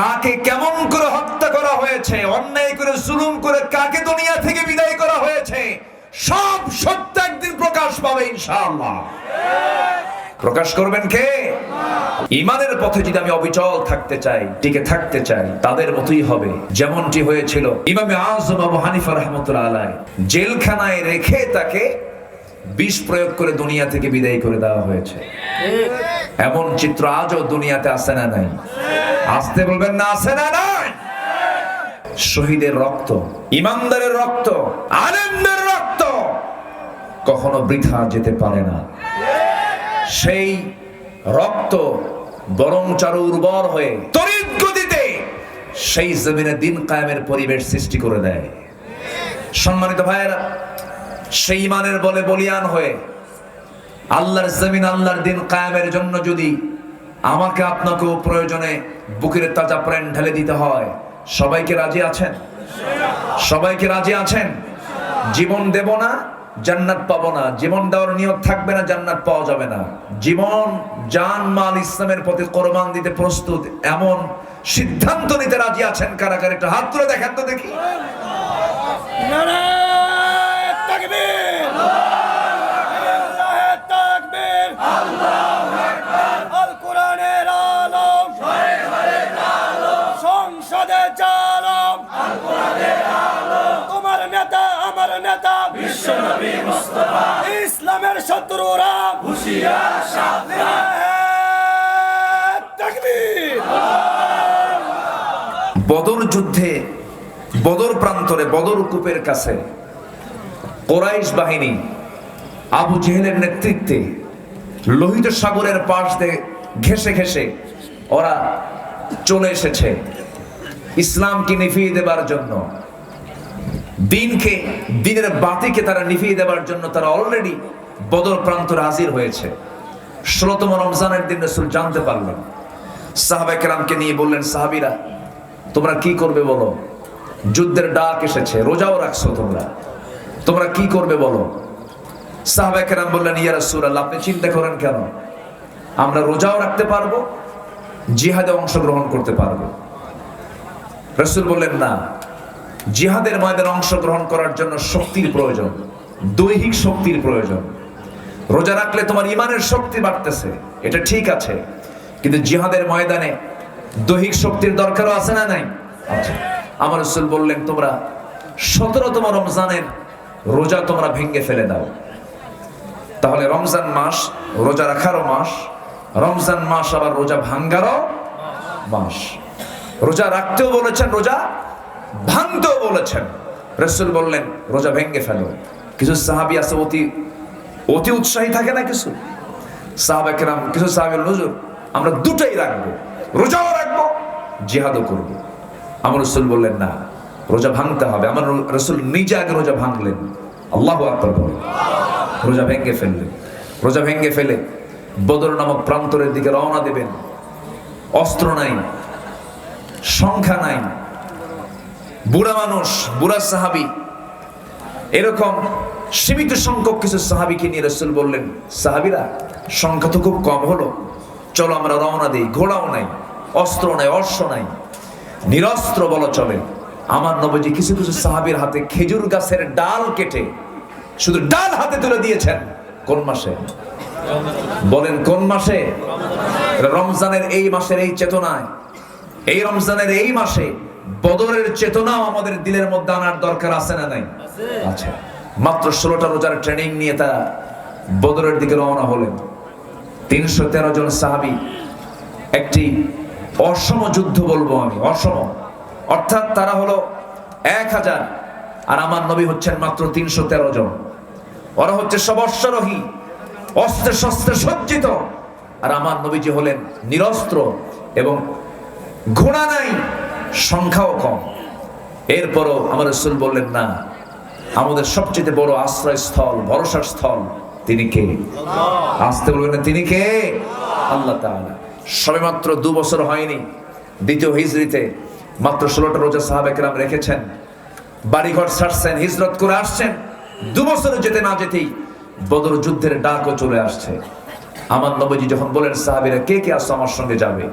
কাকে কেমন করে হত্যা করা হয়েছে, অন্যায় করে জুলুম করে কাকে দুনিয়া থেকে বিদায় করা হয়েছে, সব সত্য একদিন প্রকাশ পাবে ইনশাআল্লাহ। প্রকাশ করবেন কে? ইমানের পথে যদি আমি অবিচল থাকতে চাই, টিকে থাকতে চাই, তাদের মতোই হবে। যেমনটি হয়েছিল ইমামে আজম আবু হানিফা রহমতুল্লাহ আলাই জেলখানায় রেখে তাকে বিষ প্রয়োগ করে দুনিয়া থেকে বিদায় করে দেওয়া হয়েছে। এমন চিত্র আজও দুনিয়াতে আসে না নাই? আসতে বলবেন না আসে না নাই? শহীদের রক্ত, ইমানদারের রক্ত, আলেমদের রক্ত কখনো বৃথা যেতে পারে না। সেই রক্ত বরং চারু উর্বর হয়ে তড়িৎ গতিতে সেই জমিনে দিন কায়েমের পরিবেশ সৃষ্টি করে দেয়। সম্মানিত ভাইয়েরা সেই ইমানের বলে বলিয়ান হয়ে আল্লাহর জমিন, আল্লাহর দিন কায়েমের জন্য যদি আমাকে আপনাকেও প্রয়োজনে বুকের তাজা প্রাণ ঢেলে দিতে হয়, সবাইকে রাজি আছেন? সবাইকে রাজি আছেন? জীবন দেব না, জান্নাত পাবো না। জীবন দেওয়ার নিয়ত থাকবে না, জান্নাত পাওয়া যাবে না। জীবন, জান, মাল ইসলামের প্রতি কোরবান দিতে প্রস্তুত, এমন সিদ্ধান্ত নিতে রাজি আছেন কারা একটা হাত তুলে দেখেন তো দেখি। নারায়ে নেতা বিশ্ব নবী মুস্তাফা। ইসলামের শত্রুরা হুশিয়ার তাকবীর। বদর যুদ্ধে বদর প্রান্তরে বদর কূপের কাছে কোরাইশ বাহিনী আবু জেহেলের নেতৃত্বে লোহিত সাগরের পাশ দিয়ে ঘেসে ঘেসে ওরা চলে এসেছে। ইসলামকে নিভিয়ে দেবার জন্য দিনকে, দিনের বাতিকে তারা নিভিয়ে দেবার জন্য তারা অলরেডি বদর প্রান্তরে হাজির হয়েছে। ষোলতম রমজানের দিন রসুল জানতে পারলেন। সাহাবাকেরামকে নিয়ে বললেন, সাহাবিরা, তোমরা কি করবে বলো? যুদ্ধের ডাক এসেছে, রোজাও রাখছো তোমরা। তোমরা কি করবে বলো? সাহাবাকেরাম বললেন, ইয়া রাসূলুল্লাহ, আপনি চিন্তা করেন কেন? আমরা রোজাও রাখতে পারব, জিহাদে অংশগ্রহণ করতে পারব। রসুল বললেন, না জিহাদের ময়দানে অংশগ্রহণ করার জন্য শক্তির প্রয়োজন, দৈহিক শক্তির প্রয়োজন। রোজা রাখলে তোমার ইমানের শক্তি বাড়তেছে, এটা ঠিক আছে, কিন্তু জিহাদের ময়দানে দৈহিক শক্তির দরকারও আছে না নাই? আমার রসুল বললেন, তোমরা সতেরোতম রমজানের রোজা তোমরা ভেঙে ফেলে দাও। তাহলে রমজান মাস রোজা রাখারও মাস, রমজান মাস আবার রোজা ভাঙ্গারও মাস। রোজা রাখতেও বলেছেন, রোজা ভাঙতেও বলেছেন। রসুল বললেন, রোজা ভেঙ্গে ফেলো। কিছু সাহাবি আছে অতি অতি উৎসাহী থাকে না কিছু? সাহাবাকেরাম কিছু সাহাবের নজর, আমরা দুটাই রাখব। রোজাও রাখব, জিহাদও করব। আমার রসুল বললেন, না, রোজা ভাঙতে হবে। আমার রসুল নিজে আগে রোজা ভাঙলেন। আল্লাহ আকবর বলেন। রোজা ভেঙ্গে ফেললেন রোজা ভেঙ্গে ফেলে বদর নামক প্রান্তরের দিকে রওনা দেবেন। অস্ত্র নাই, সংখ্যা নাই। বুড়া মানুষ, বুড়া সাহাবি। এরকম সীমিত সংখ্যক কিছু সাহাবিকে নিয়ে রসুল বললেন, সাহাবিরা, সংখ্যা তো খুব কম হলো। চলো আমরা রওনা দিই, ঘোড়াও নাই, অস্ত্র নাই, অশ্ব নাই। নিরস্ত্র বলা চলে। আমার নবজি কিছু কিছু সাহাবির হাতে খেজুর গাছের ডাল কেটে শুধু ডাল হাতে তুলে দিয়েছেন। কোন মাসে? বলেন কোন মাসে? রমজানের এই মাসের এই চেতনায়, এই রমজানের এই মাসে বদরের চেতনাও আমাদের দিলের মধ্যে আনার দরকার আছে না নাই? আছে। মাত্র ষোলোটা রোজার ট্রেনিং নিয়ে তারা বদরের দিকে রওনা হলেন। তিনশো তেরো জন সাহাবি, একটি অসম যুদ্ধ বলব আমি, অসম। অর্থাৎ তারা হলো এক হাজার, আর আমার নবী হচ্ছেন মাত্র তিনশো তেরো জন। ওরা হচ্ছে সব অশ্বরোহী অস্ত্রে শস্ত্রে সজ্জিত। আর আমার নবীজি হলেন নিরস্ত্র এবং ঘোড়া নাই। সংখ্যাও কম। এরপরও আমার রসুল বললেন না আমাদের সবচেয়ে বড় আশ্রয়স্থল ভরসার স্থল তিনি কে? আসতে বলবেন না তিনি কে? আল্লাহ তাআলা। সবে মাত্র দু বছর হয়নি দ্বিতীয় হিজরিতে মাত্র ষোলোটা রোজা সাহাব সাহাবেকরাম রেখেছেন বাড়িঘর ছাড়ছেন হিজরত করে আসছেন দু বছরে যেতে না যেতেই বদর যুদ্ধের ডাকও চলে আসছে। আমার নবজি যখন বলেন সাহাবিরা কে কে আসছো আমার সঙ্গে যাবে?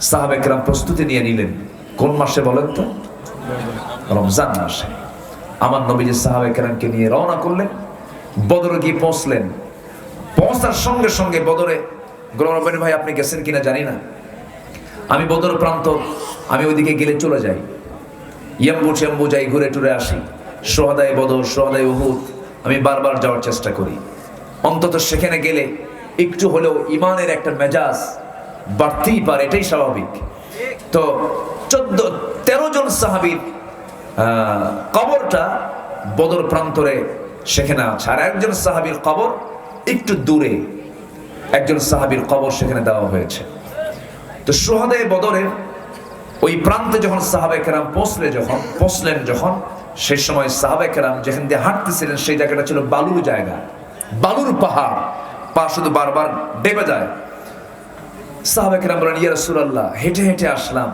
সাহাবেকরাম প্রস্তুতি নিয়ে নিলেন। কোন মাসে বলেন তো? রমজান মাসে। আমার নবীজি সাহাবেকরামকে নিয়ে রওনা করলেন, বদরে গিয়ে পৌঁছলেন। পৌঁছার সঙ্গে সঙ্গে বদরে রব্বানী ভাই, আপনি গেছেন কিনা জানি না। আমি বদর প্রান্ত, আমি ওইদিকে গেলে চলে যাই। ইয়াম্বু চেম্বু যাই, ঘুরে টুরে আসি। সোহাদায় বদর, সোহাদায় উহুদ, আমি বারবার যাওয়ার চেষ্টা করি। অন্তত সেখানে গেলে একটু হলেও ইমানের একটা মেজাজ বাড়তেই পারে, এটাই স্বাভাবিক। তো চোদ্দ, তেরো জন সাহাবির কবরটা বদর প্রান্তরে সেখানে আছে। আর একজন সাহাবির কবর একটু দূরে, একজন সাহাবির কবর সেখানে দেওয়া হয়েছে। তো সোহাদে বদরের ওই প্রান্তে যখন সাহাবে কেরাম পৌঁছলে যখন, পৌঁছলেন যখন সেই সময় সাহাবে কেরাম যেখান দিয়ে হাঁটতেছিলেন, সেই জায়গাটা ছিল বালুর জায়গা, বালুর পাহাড়। পা শুধু বারবার ডেবে যায়। সাহাবে কেরাম বলেন ইয়া রাসূলুল্লাহ, হেঁটে হেঁটে আসলাম।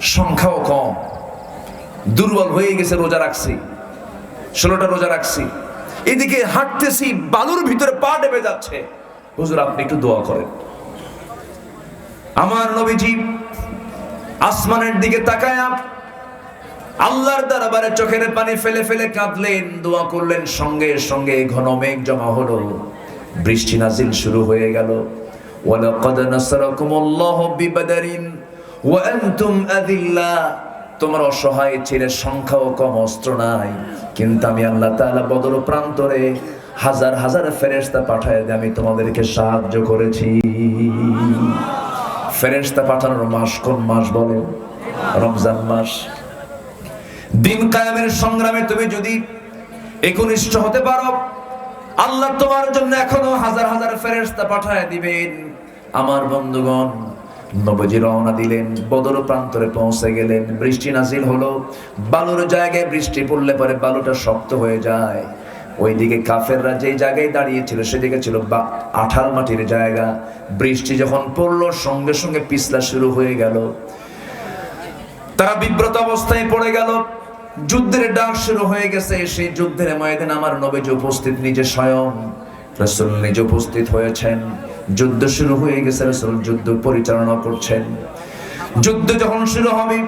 সংখ্যাও কম। দুর্বল হয়ে গেছে, রোজা রাখছি। ষোলোটা রোজা রাখছি। এদিকে হাঁটতেছি, বালুর ভিতরে পা ডেবে যাচ্ছে। হুজুর, আপনি একটু দোয়া করেন। আমার নবীজি আসমানের দিকে তাকায়া আল্লাহর দরবারে চোখের পানি ফেলে ফেলে কাঁদলেন, দোয়া করলেন, সঙ্গে সঙ্গে ঘন মেঘ জমা হলো। বৃষ্টি নাজিল শুরু হয়ে গেল। ওয়ালাকাদ নাসারাকুমুল্লাহু বিবাদারিন ওয়া আনতুম আযিল্লা, তোমরা অসহায় ছেলে সংখ্যাও কম, অস্ত্র নাই। কিন্তু আমি আল্লাহ তাআলা বদর প্রান্তরে হাজার হাজার ফেরেশতা পাঠায় দিয়ে আমি তোমাদেরকে সাহায্য করেছি। ফেরেশতা পাঠানোর মাস কোন মাস বলে রমজান মাস। দিন কায়ামের সংগ্রামে তুমি যদি একনিষ্ঠ হতে পারো, আল্লাহ তোমার জন্য এখনও হাজার হাজার ফেরেশতা পাঠায় দিবেন। আমার বন্ধুগণ নবজি রওনা দিলেন, বদর প্রান্তরে পৌঁছে গেলেন। বৃষ্টি নাজিল হলো, বালুর জায়গায় বৃষ্টি পড়লে পরে বালুটা শক্ত হয়ে যায়। ওইদিকে কাফেররা যেই জায়গায় দাঁড়িয়েছিল, সেদিকে ছিল বা আঠাল মাটির জায়গা। বৃষ্টি যখন পড়ল, সঙ্গে সঙ্গে পিছলা শুরু হয়ে গেল। তারা বিব্রত অবস্থায় পড়ে গেল। যুদ্ধের ডাক শুরু হয়ে গেছে। সেই যুদ্ধের ময়দানে আমার নবীজি উপস্থিত, নিজে স্বয়ং। রসুল নিজে উপস্থিত হয়েছেন। যুদ্ধ শুরু হয়ে গেছে, রসুল যুদ্ধ পরিচালনা করছেন। যুদ্ধ যখন শুরু হবে,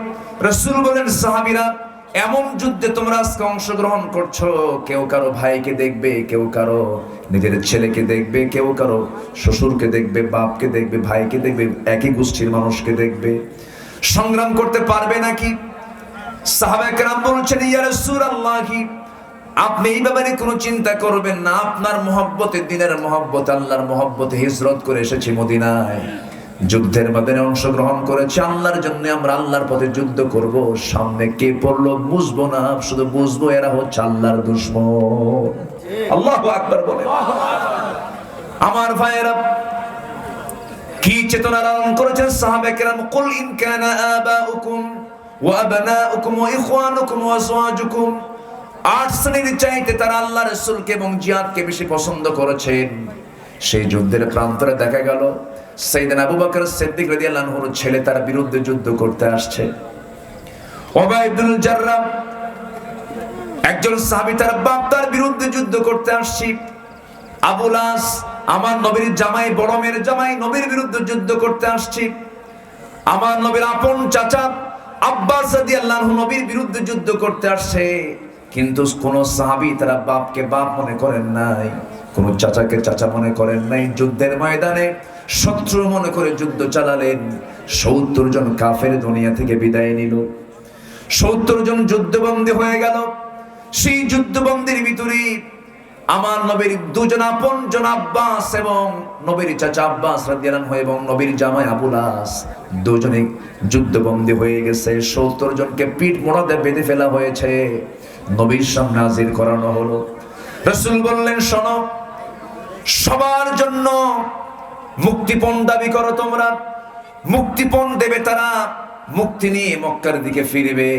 রসুল বলেন, সাহাবিরা, এমন যুদ্ধে তোমরা আজকে অংশগ্রহণ করছ। কেউ কারও ভাইকে দেখবে, কেউ কারও নিজের ছেলেকে দেখবে, কেউ কারও শ্বশুরকে দেখবে, বাপকে দেখবে, ভাইকে দেখবে, একই গোষ্ঠীর মানুষকে দেখবে। সংগ্রাম করতে পারবে নাকি? সাহাবাহাম বলছেন, ইয়া রাসূলুল্লাহি আপনি এই ব্যাপারে কোনো চিন্তা করবেন না। আপনার মহব্বতে, দিনের মহব্বত, আল্লাহর মহব্বতে হিজরত করে এসেছি মদিনায়। যুদ্ধের মধ্যে অংশগ্রহণ করেছি। আল্লাহর জন্য আমরা আল্লাহর পথে যুদ্ধ করব। সামনে কে পড়ল বুঝব না। শুধু বুঝব এরা হচ্ছে আল্লাহর দুশ্মন। আল্লাহু আকবার বলে আমার ভাইয়েরা, কি চেতনা লালন করেছেন সাহাবে কেরাম? কুল ইন কানা আবাউকুম ওয়া আবনাউকুম ওয়া ইখওয়ানুকুম ওয়া আজওয়াজুকুম। আট শ্রেণির চাইতে তারা আল্লাহ রাসূলকে এবং জিয়াদকে বেশি পছন্দ করেছেন। সেই যুদ্ধের প্রান্তরে দেখা গেল সাইয়েদনা আবু বকর সিদ্দিক রাদিয়াল্লাহু ছেলে তার বিরুদ্ধে যুদ্ধ করতে আসছে। ওবাইদুল জাররাহ একজন সাহাবী তার বাপ তার বিরুদ্ধে যুদ্ধ করতে আসছি। আবুলাস আমার নবীর জামাই, বড় মেয়ের জামাই, নবীর বিরুদ্ধে যুদ্ধ করতে আসছি। আমার নবীর আপন চাচা আব্বাস রাদিয়াল্লাহু নবীর বিরুদ্ধে যুদ্ধ করতে আসছে। কিন্তু কোন সাহাবী তারা বাপকে বাপ মনে করেন নাই, কোন চাচাকে চাচা মনে করেন নাই, যুদ্ধের ময়দানে শত্রু মনে করে যুদ্ধ চালালেন। সত্তর জন কাফের দুনিয়া থেকে বিদায় নিল। সত্তর জন যুদ্ধবন্দী হয়ে গেল। সেই যুদ্ধবন্দির ভিতরে আমার নবীর দুজন আপন জন আব্বাস এবং নবীর চাচা আব্বাস এবং নবীর জামাই আবুলাস দুজনে যুদ্ধবন্দী হয়ে গেছে। সত্তর জনকে পিঠ মোড়াতে বেঁধে ফেলা হয়েছে। নবীর সামনে হাজির করানো হলো। রসুল বললেন, শোনো, সবার জন্য মুক্তিপণ দাবি করো তোমরা। মুক্তিপণ দেবে তারা, মুক্তি নিয়ে মক্কার দিকে ফিরবে।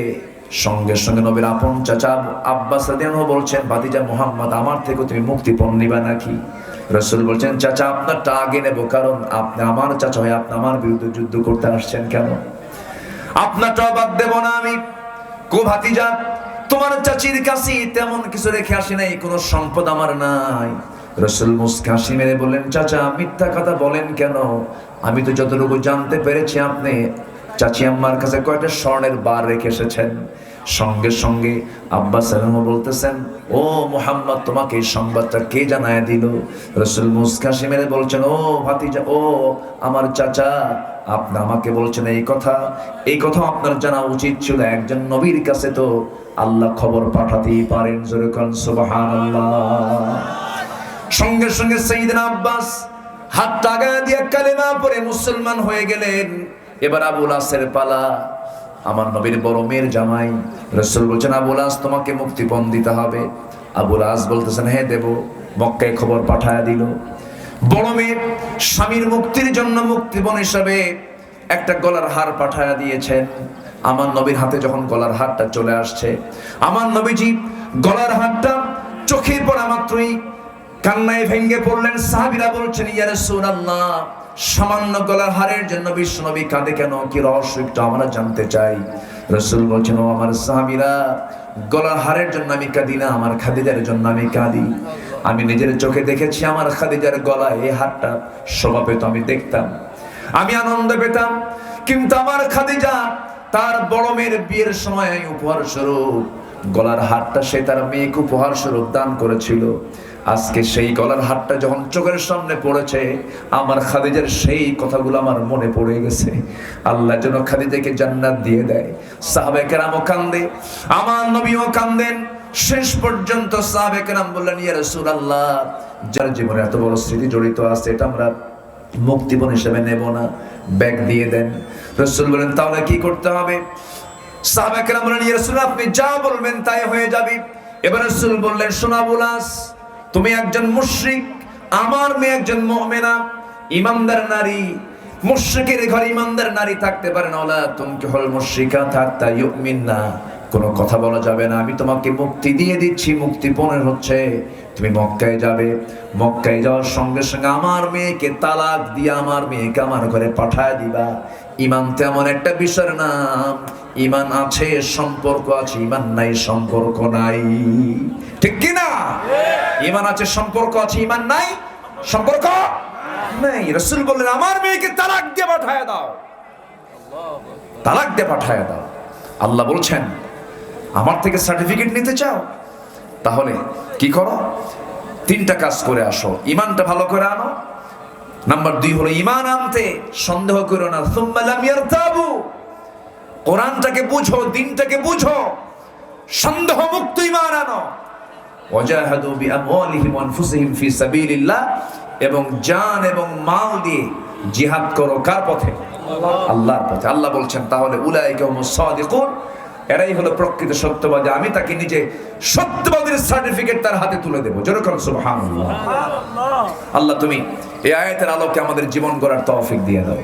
সঙ্গে সঙ্গে নবীর আপন চাচা আব্বাস বলছেন, ভাতিজা মোহাম্মদ, আমার থেকে তুমি মুক্তিপণ নিবা নাকি? রসুল বলছেন, চাচা, আপনারটা আগে নেব, কারণ আপনি আমার চাচা হয়ে আপনি আমার বিরুদ্ধে যুদ্ধ করতে আসছেন কেন? আপনারটা বাদ দেব না আমি। কো ভাতিজা তোমার চাচির কাছে তেমন কিছু রেখে আসি নাই, কোনো সম্পদ আমার নাই। রসুল মুসকাশি মেরে বললেন, চাচা, মিথ্যা কথা বলেন কেন? আমি তো যতটুকু জানতে পেরেছি আপনি। চাচি আম্মার কাছে কয়টা স্বর্ণের বার রেখে এসেছেন? সঙ্গে সঙ্গে আব্বাস বলতেছেন, ও মোহাম্মদ, তোমাকে এই সংবাদটা কে জানায় দিল? রসুল মুসকাশি মেরে বলছেন, ও ভাতিজা, ও আমার চাচা আপনি আমাকে বলছেন এই কথা। এই কথা আপনার জানা উচিত ছিল একজন নবীর কাছে তো। আল্লাহ খবর পাঠাতেই পারেন জোরে সুবহানাল্লাহ। সঙ্গে সঙ্গে সেইদিন আব্বাস হাত টাকা দিয়ে কালেমা পরে মুসলমান হয়ে গেলেন। এবার আবুল আসের পালা। আমার নবীর বড় মেয়ের জামাই রসুল বলছেন আবুল আস তোমাকে মুক্তিপণ দিতে হবে। আবুল আস বলতেছেন হ্যাঁ দেব। মক্কায় খবর পাঠায় দিল। বড় মেয়ে স্বামীর মুক্তির জন্য মুক্তিপণ হিসাবে একটা গলার হার পাঠায়া দিয়েছেন। আমার নবীর হাতে যখন গলার হারটা চলে আসছে, আমার নবীজি গলার হারটা চোখে পড়া মাত্রই কান্নায় ভেঙ্গে পড়লেন। সাহাবিরা বলছেন, ইয়া রাসূলুল্লাহ, সামান্য গলার হারের জন্য বিশ্বনবী কাঁদে কেন? কি রহস্য একটু আমরা জানতে চাই। রসুল বলছেন, ও আমার সাহাবিরা, গলার হারের জন্য আমি কাঁদি না, আমার খাদিজার জন্য আমি কাঁদি। আমি নিজের চোখে দেখেছি আমার খাদিজার গলায় এই হারটা শোভা পেত, আমি দেখতাম। আমি আনন্দ পেতাম। কিন্তু আমার খাদিজা, তার বড় মেয়ের বিয়ের সময় উপহার স্বরূপ গলার হারটা সে তার মেয়েকে উপহার স্বরূপ দান করেছিল। আজকে সেই গলার হারটা যখন চোখের সামনে পড়েছে, আমার খাদিজার সেই কথাগুলো আমার মনে পড়ে গেছে। আল্লাহ যেন খাদিজাকে জান্নাত দিয়ে দেয়। সাহাবে কেরামও কান্দে, আমার নবীও কান্দেন। শেষ পর্যন্ত সাহাবে কেরাম বললেন, ইয়া রাসূলুল্লাহ, যার জীবনে এত বড় স্মৃতি জড়িত আছে, এটা আমরা মুক্তিপণ হিসেবে নেব না, ব্যাগ দিয়ে দেন। রসুল বলেন, তাহলে কি করতে হবে? ইয়া রাসূল আপনি যা বলবেন তাই হয়ে এবার রসুল বললেন, শোনা বুলাস তুমি একজন মুশরিক, আমার মেয়ে একজন মুমিনা, ইমানদার নারী, মুশরিকের ঘরে ইমানদার নারী থাকতে পারে না। ওলা তুমি হল মুশরিকা থাকতা ইউমিন না কোনো কথা বলা যাবে না। আমি তোমাকে মুক্তি দিয়ে দিচ্ছি। মুক্তি পনেরো হচ্ছে। তুমি মক্কায় যাবে। মক্কায় যাওয়ার সঙ্গে সঙ্গে আমার মেয়েকে তালাক দিয়ে আমার মেয়েকে আমার ঘরে পাঠায় দিবা। ইমান তেমন একটা বিষয়ের নাম ইমান আছে, সম্পর্ক আছে, ইমান নাই, সম্পর্ক নাই। ঠিক কি না? ইমান আছে, সম্পর্ক আছে, ইমান নাই, সম্পর্ক নাই। রসুল বললেন, আমার মেয়েকে তালাক দিয়ে পাঠায় দাও। তালাক দিয়ে পাঠায় দাও। আল্লাহ বলছেন আমার থেকে সার্টিফিকেট নিতে চাও? তাহলে কি করো? তিনটা কাজ করে আসো। ইমানটা ভালো করে আনো। নাম্বার দুই হলো ইমান আনতে সন্দেহ করো না। ইয়ারতাবু। কোরআনটাকে বুঝো দিনটাকে বুঝো। সন্দেহ মুক্ত ইমান আনো। ওয়াজাহাদু বিআমওয়ালিহিম ওয়া আনফুসিহিম ফি সাবিলিল্লাহ। এবং জান এবং মাল দিয়ে জিহাদ করো কার পথে। আল্লাহর পথে। আল্লাহ বলছেন তাহলে উলাইকা হুমুস সাদিকুন। এরাই হলো প্রকৃত সত্যবাদী। আমি তাকে নিজে সত্যবাদীর সার্টিফিকেট তার হাতে তুলে দেবো। যেরকম সুবহানাল্লাহ। আল্লাহ তুমি এই আয়াতের আলোকে আমাদের জীবন গড়ার তৌফিক দিয়ে দাও।